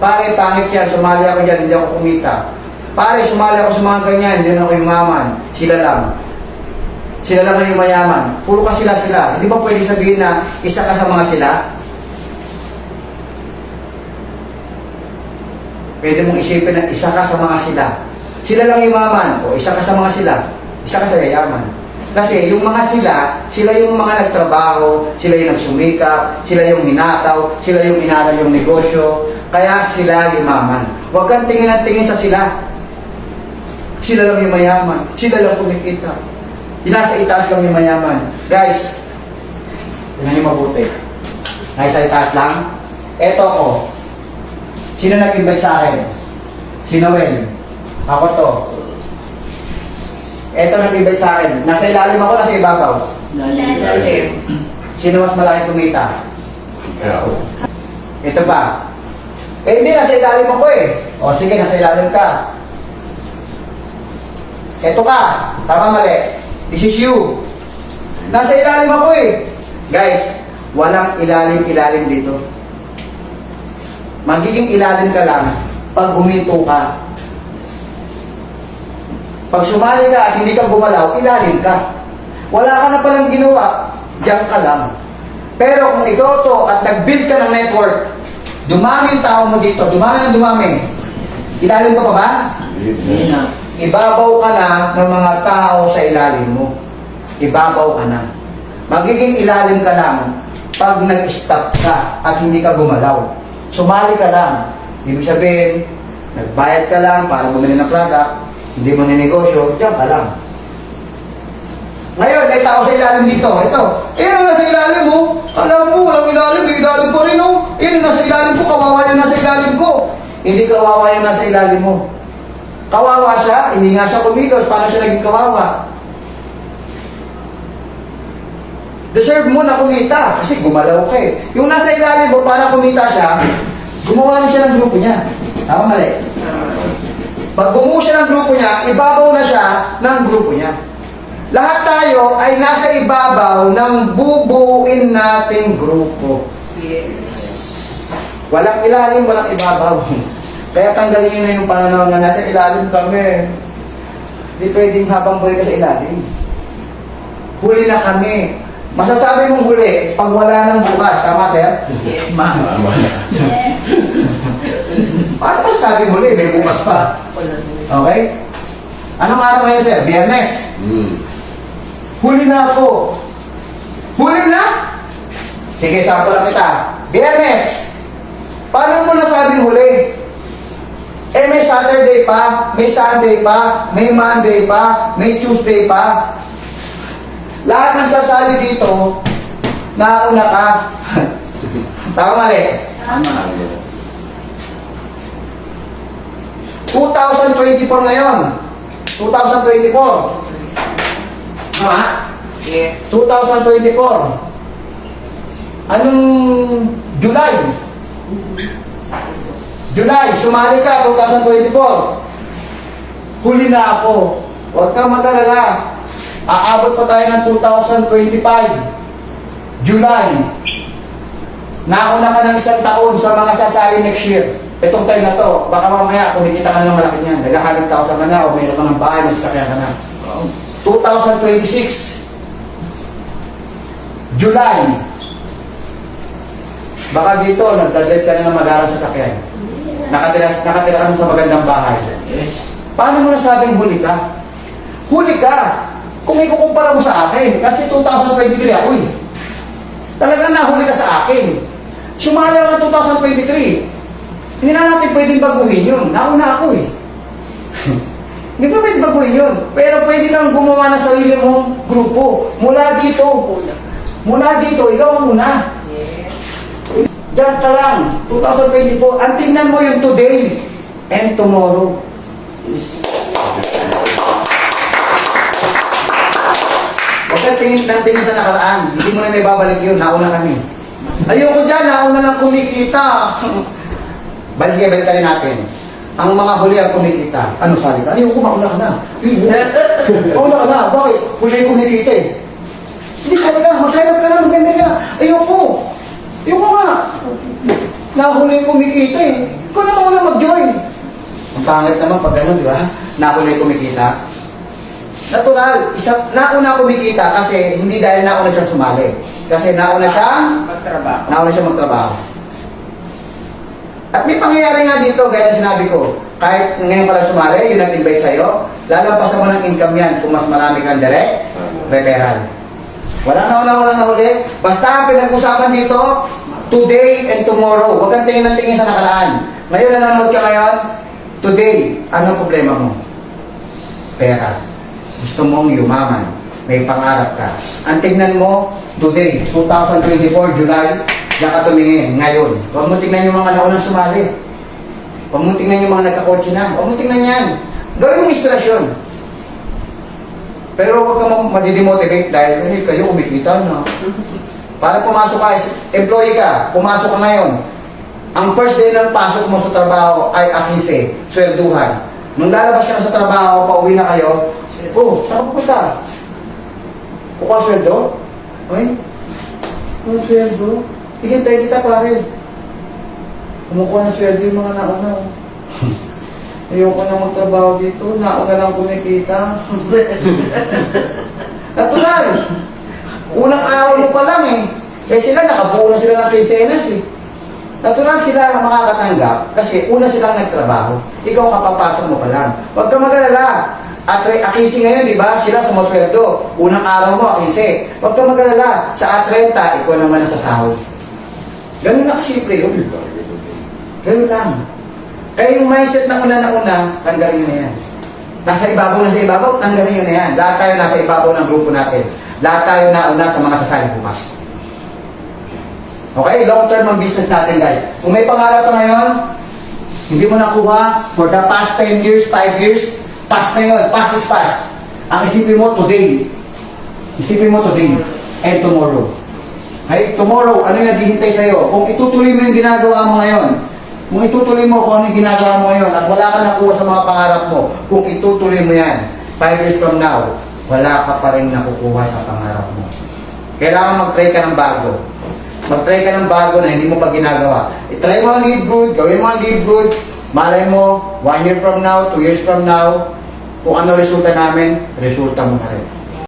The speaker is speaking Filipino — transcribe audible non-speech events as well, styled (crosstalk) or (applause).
Pare, pangit yan, sumali ako dyan, hindi ako kumita. Pare, sumali ako sa mga ganyan, hindi naman ako yumaman. Sila lang. Sila lang ang mayaman. Puro ka sila sila. Hindi ba pwede sabihin na isa ka sa mga sila? Pwede mong isipin na isa ka sa mga sila. Sila lang yumaman o isa ka sa mga sila. Isa ka sa yayaman. Kasi yung mga sila, sila yung mga nagtrabaho, sila yung nagsumikap, sila yung hinataw, sila yung inaral yung negosyo, kaya sila yumaman. Huwag kang tingin ang tingin sa sila. Sila lang yung mayaman, sila lang kumikita. Nasa itaas lang yung mayaman. Guys, tingnan niyo mabuti. Nasa itaas lang. Eto ko. Sino nag-invite sa akin? Si Noel. Ako to. Eto nag-invite sa akin. Nasa ilalim ako, nasa ibabaw. Ilalim. Sino mas malaki kumita? Ikaw. Ito pa. Eh hindi, nasa ilalim ako eh. O sige, nasa ilalim ka. Ito ka. Tama mali. This is you. Nasa ilalim ako eh. Guys, walang ilalim-ilalim dito. Magiging ilalim ka lang pag huminto ka. Pag sumali ka at hindi ka gumalaw, ilalim ka. Wala ka na palang ginawa, diyan ka lang. Pero kung ikaw to at nag-build ka ng network, dumami yung tao mo dito, dumami ng dumami. Ilalim ka pa ba? Hindi na. Ibabaw ka na ng mga tao sa ilalim mo. Ibabaw ka na. Magiging ilalim ka lang pag nag-stop ka at hindi ka gumalaw. Sumali ka lang. Ibig sabihin, nagbayad ka lang para bumili ng product, hindi mo ninegosyo, diyan ka lang. Ngayon, may tao sa ilalim dito. Ito. Eh, kawawa yung nasa ilalim mo. Kawawa siya, hindi nga siya kumilos. Paano siya naging kawawa? Deserve mo na kumita kasi gumalaw ka eh. Yung nasa ilalim mo, para kumita siya, gumawa rin siya ng grupo niya. Tama mali? Pag bumuo siya ng grupo niya, ibabaw na siya ng grupo niya. Lahat tayo ay nasa ibabaw ng bubuuin nating grupo. Walang ilalim, walang ibabaw. (laughs) Kaya tanggalin niyo na yung pananaw na nasa ilalim kami. Hindi pwedeng habang buhay ka sa ilalim. Huli na kami. Masasabi mong huli pag wala ng bukas. Tama, sir? Tama na. Yes. (laughs) Paano masasabi huli? May bukas pa. Okay? Anong araw ngayon, sir? Biyernes. Hmm. Huli na ako. Huli na? Sige, sakto lang kita. Biyernes. Paano mo nasabing huli? Eh, may Saturday pa, may Sunday pa, may Monday pa, may Tuesday pa. Lahat ng sasali dito, nauna ka. (laughs) Tama mali. Tama. 2024 ngayon. 2024. Tama? Yes. 2024. Anong July? July, sumali ka, 2024. Huli na ako. Huwag kang mag-alala. Aabot pa tayo ng 2025. July. Nauna ka ng isang taon sa mga sasali next year. Itong time na to, baka mamaya kumikita ka na ng malaki niyan. Nag-100,000 ka na o mayroon ka ng bahay, may sasakyan ka na. 2026 July Baka dito, nagdadrive ka na ng mag-aaral sa sakyan. Nakatira, nakatira ka sa magandang bahay. Yes. Paano mo nasabing huli ka? Huli ka! Kung ikukumpara mo sa akin, kasi 2023 ako eh. Talagang nahuli ka sa akin. Sumali ako ng 2023. Hindi na natin pwedeng baguhin yun. Nauna ako eh. (laughs) Hindi pa pwede baguhin yun. Pero pwede kang gumawa ng sarili mong grupo. Mula dito. Mula dito, ikaw ang una. Yes. Diyan ka lang. 2024. Ang tingnan mo yung today and tomorrow. Yes. Huwag kang tingin ng tingin sa nakaraan. Hindi mo na may babalik yun. Nauna kami. Ayoko dyan. Nauna lang kumikita. (laughs) balik kayo, balik tayo natin. Ang mga huli ang kumikita. Ano sabi ka? Ayoko, mauna ka na. (laughs) mauna ka na. Bakit? Huli kumikita eh. Hindi sabi ka, up ka na, maganda ka na. Ayoko. Nahuli kumikita eh. Ikaw na pangit naman pag gano'n, di ba? Na ako na yung kumikita. Natural, isa, nauna kumikita kasi hindi dahil nauna siyang sumali. Kasi nauna siyang Pagtrabaho. nauna siya magtrabaho. At may pangyayari nga dito, gaya na sinabi ko, kahit ngayon pala sumali, yun ang invite sa'yo, lalampasan mo ng income yan kung mas marami kang direct referral. Wala na wala wala na huli. Basta ang pinag-usapan dito, today and tomorrow. Huwag kang tingin ng tingin sa nakaraan. Ngayon nanonood ka ngayon, today, anong problema mo? Pera. Gusto mong yumaman. May pangarap ka. Ang tingnan mo, today, 2024, July, diyan ka tumingin, ngayon. Huwag mo tingnan yung mga naunang sumali. Huwag mo tingnan yung mga nagkakotse na. Huwag mo tingnan yan. Gawin mo inspirasyon. Pero huwag ka ma- madidemotivate dahil eh, kayo kumikita na. (laughs) Para pumasok ka, employee ka, pumasok ka ngayon. Ang first day ng pasok mo sa trabaho ay akise, swelduhan. Nung lalabas ka na sa trabaho, pauwi na kayo, oh, saan ka pupunta? Kukuha sweldo? Ay, ang sweldo? Sige, tayo kita pare. Kumukuha ng sweldo yung mga nauna. oh. (laughs) Ayoko na magtrabaho dito, nauna lang kumikita. (laughs) Natural. Unang araw mo pa lang eh. Eh sila, nakabuo na sila ng quincenas eh. Natural sila makakatanggap kasi una silang nagtrabaho. Ikaw kapapasok mo pa lang. Huwag ka mag-alala. At akisi ngayon, di ba? Sila sumasweldo. Unang araw mo, akisi. Huwag ka mag-alala. Sa atrenta, ikaw naman ang sasahod. Ganun na kasimple yun. Ganun lang. Kaya yung mindset na una na una, tanggalin na yan. Nasa ibabaw na sa ibabaw, tanggalin na yan. Lahat tayo nasa ibabaw ng grupo natin. Lahat tayo nauna sa mga sasali bukas. Okay, long term ang business natin guys. Kung may pangarap ka ngayon, hindi mo nakuha for the past 10 years, 5 years, past na yun, past is past. Ang isipin mo today. Isipin mo today and tomorrow. Okay, tomorrow, ano yung naghihintay sa'yo? Kung itutuloy mo yung ginagawa mo ngayon, kung itutuloy mo kung ano yung ginagawa mo ngayon at wala ka nakuha sa mga pangarap mo, kung itutuloy mo yan, 5 years from now, wala ka pa rin nakukuha sa pangarap mo. Kailangan mag-try ka ng bago. Mag-try ka ng bago na hindi mo pa ginagawa. I-try mo ang lead good, gawin mo ang lead good, malay mo, one year from now, two years from now, kung ano resulta namin, resulta mo na rin.